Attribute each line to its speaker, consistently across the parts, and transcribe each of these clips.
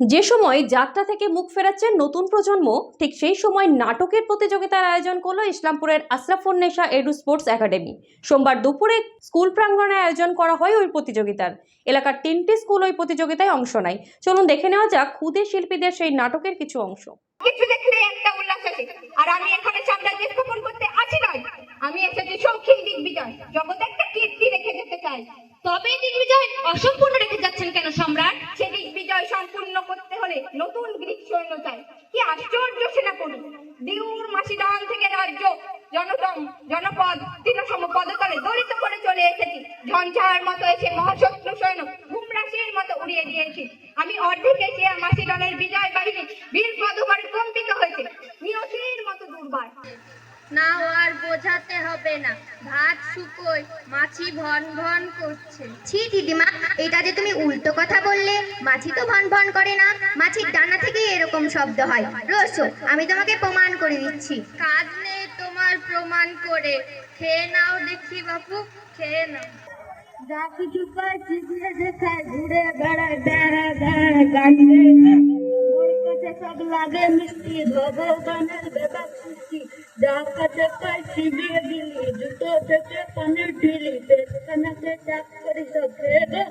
Speaker 1: যে সময় যাত্রা থেকে মুখ ফেরাচ্ছে নতুন প্রজন্ম, ঠিক সেই সময় নাটকের প্রতিযোগিতার আয়োজন করল ইসলামপুরের আশরাফুন্নেসা এডু স্পোর্টস একাডেমি। সোমবার দুপুরে স্কুল প্রাঙ্গণে আয়োজন করা হয় ওই প্রতিযোগিতার। এলাকার তিনটি স্কুল ওই প্রতিযোগিতায় অংশ নেয়। চলুন দেখে নেওয়া যাক ক্ষুদে শিল্পীদের সেই নাটকের কিছু অংশ।
Speaker 2: একটা আর আমি
Speaker 3: তবে দিগ্বিজয় অসম্পূর্ণ রেখে যাচ্ছেন কেন সম্রাট?
Speaker 2: সে দিগ্বিজয় সম্পূর্ণ হলে নতুন গ্রিক সৈন্য চাই কি আশ্চর্য সেনাপতি দিউর মাসিদান থেকে রাজ্য জনতম, জনপদ, তৃণসম পদতলে দলিত করে চলে এসেছি। ঝঞ্ঝার মতো এসে মহাশত্রু সৈন্য ঘুমরাশির মতো উড়িয়ে দিয়েছি। আমি অর্ধেক এশিয়া মাসিদনের বিজয় বাহিনী বীর পদবার কম্পিত হয়েছে। নিয়তির মতো দুর্বার।
Speaker 3: না আর বোঝাতে হবে না। ভাত শুকোয়। মাছি ভন ভন করছে।
Speaker 4: ছি দিদিমা এটা যে তুমি উল্টো কথা বললে মাছি তো ভন ভন করে না। মাছির ডানা থেকেই এরকম শব্দ হয়। রসো আমি তোমাকে প্রমাণ করে দিচ্ছি।
Speaker 3: কাজ নেই তোমার প্রমাণ করে। খেয়ে নাও দেখি বাপু খেয়ে নাও।
Speaker 5: যা কিছু পাই চিবিয়ে দেখায় ঘুরে বেড়ায় বেড়া বেড়া কান্দে ওর লাগে মিষ্টি ভগবানের দেবা সৃষ্টি। যা পাই চিবিয়ে দিলি জুতো থেকে পানির ঢিলি পেছনাকে চাপ করি সব খেয়ে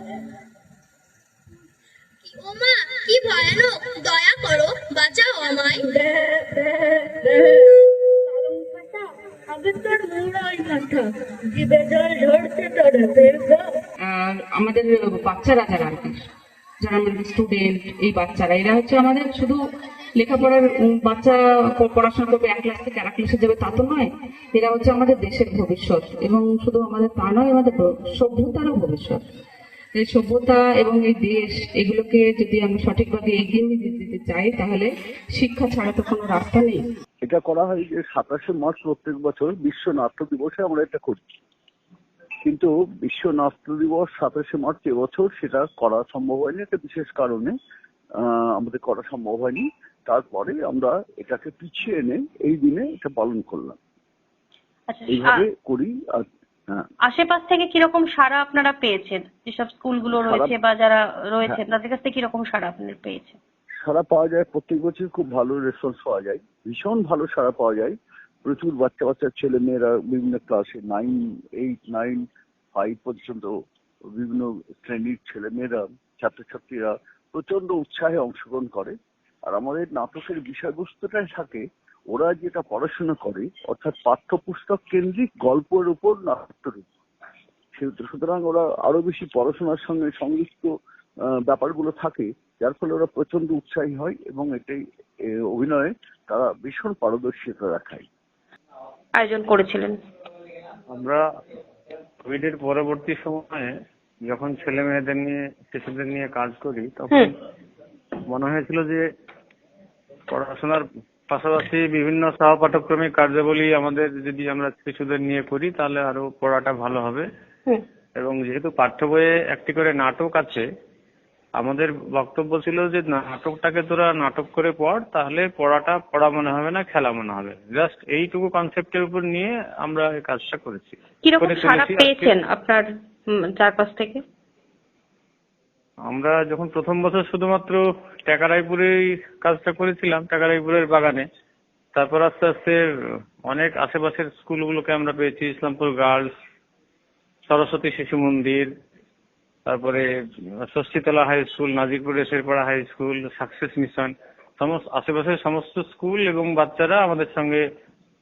Speaker 3: ওমা কি ভয়ানক দয়া করো বাঁচাও আমায়।
Speaker 5: দে দে দে। পালং আগে তোর মুড়াই মাথা। জিবে জল ঝরছে তোর
Speaker 6: আর আমাদের বাচ্চারা যারা আর কি। যারা আমাদের স্টুডেন্ট এই বাচ্চারা। এরা হচ্ছে আমাদের শুধু লেখাপড়ার বাচ্চা পড়াশোনা করবে এক ক্লাস থেকে আর ক্লাসে যাবে, তা তো নয়। এরা হচ্ছে আমাদের দেশের ভবিষ্যৎ এবং শুধু আমাদের তা নয়, আমাদের সভ্যতারও ভবিষ্যৎ। এই সভ্যতা এবং এই দেশ, এগুলোকে যদি আমি সঠিকভাবে এগিয়ে নিয়ে যেতে চাই, তাহলে শিক্ষা ছাড়া তো কোনো রাস্তা নেই।
Speaker 7: এটা করা হয় যে সাতাশে মার্চ প্রত্যেক বছর বিশ্ব নাট্য দিবসে আমরা এটা করি কিন্তু বিশ্ব নাট্য দিবস সাতাশে মার্চ এবছর সেটা করা সম্ভব হয়নি একটা বিশেষ কারণে আমাদের করা সম্ভব হয়নি। তারপরে আমরা এটাকে পিছিয়ে এনে এই দিনে এটা পালন করলাম।
Speaker 1: আচ্ছা
Speaker 7: এইভাবে করি আর হ্যাঁ।
Speaker 1: আশেপাশ থেকে কীরকম সাড়া আপনারা পেয়েছেন? যেসব স্কুলগুলো রয়েছে বা যারা রয়েছে তাদের কাছ থেকে কীরকম সাড়া আপনারা পেয়েছেন?
Speaker 7: সাড়া পাওয়া যায় প্রত্যেক বছর খুব ভালো রেসপন্স পাওয়া যায়। ভীষণ ভালো সাড়া পাওয়া যায়। প্রচুর বাচ্চা বাচ্চা ছেলে মেয়েরা বিভিন্ন ক্লাসে নাইন এইট নাইন ফাইভ পর্যন্ত বিভিন্ন শ্রেণির ছেলে মেয়েরা ছাত্রছাত্রীরা প্রচণ্ড উৎসাহে অংশগ্রহণ করে। আর আমাদের নাটকের বিষয়বস্তুটাই থাকে, ওরা যেটা পড়াশোনা করে, অর্থাৎ পাঠ্যপুস্তক কেন্দ্রিক গল্পের উপর নাট্যের উপর সুতরাং ওরা আরও বেশি পড়াশোনার সঙ্গে সংযুক্ত ব্যাপারগুলো থাকে, যার ফলে ওরা প্রচণ্ড উৎসাহী হয় এবং এটাই অভিনয়ে তারা ভীষণ পারদর্শিতা দেখায়।
Speaker 1: আয়োজন করেছিলেন।
Speaker 8: আমরা কোভিডের পরবর্তী সময়ে যখন ছেলে মেয়েদের নিয়ে শিশুদের নিয়ে কাজ করি তখন মনে হয়েছিল যে পড়াশোনার পাশাপাশি বিভিন্ন সহপাঠক্রমিক কার্যাবলী আমাদের যদি আমরা শিশুদের নিয়ে করি তাহলে আরও পড়াটা ভালো হবে। এবং যেহেতু পাঠ্য বইয়ে একটি করে নাটক আছে আমাদের বক্তব্য ছিল যে নাটকটাকে তোরা নাটক করে পড় তাহলে পড়াটা পড়া মনে হবে না খেলা মনে হবে। জাস্ট এইটুকু কনসেপ্টের উপর নিয়ে আমরা এই কাজটা করেছি।
Speaker 1: কীরকম সাড়া পেয়েছেন আপনার চারপাশ থেকে?
Speaker 8: আমরা যখন প্রথম বছর শুধুমাত্র টাকারাইপুরেই কাজটা করেছিলাম টাকারাইপুরের বাগানে। তারপর আস্তে আস্তে অনেক আশেপাশের স্কুলগুলোকে আমরা পেয়েছি ইসলামপুর গার্লস সরস্বতী শিশু মন্দির তারপরে, Shashthitala high school Najirpur Eserpara high school success mission সমস্ত, আশেপাশের সমস্ত স্কুল এবং বাচ্চারা আমাদের সঙ্গে,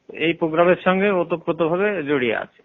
Speaker 8: এই প্রোগ্রামের সঙ্গে ওতপ্রোতভাবে জড়িয়ে আছে।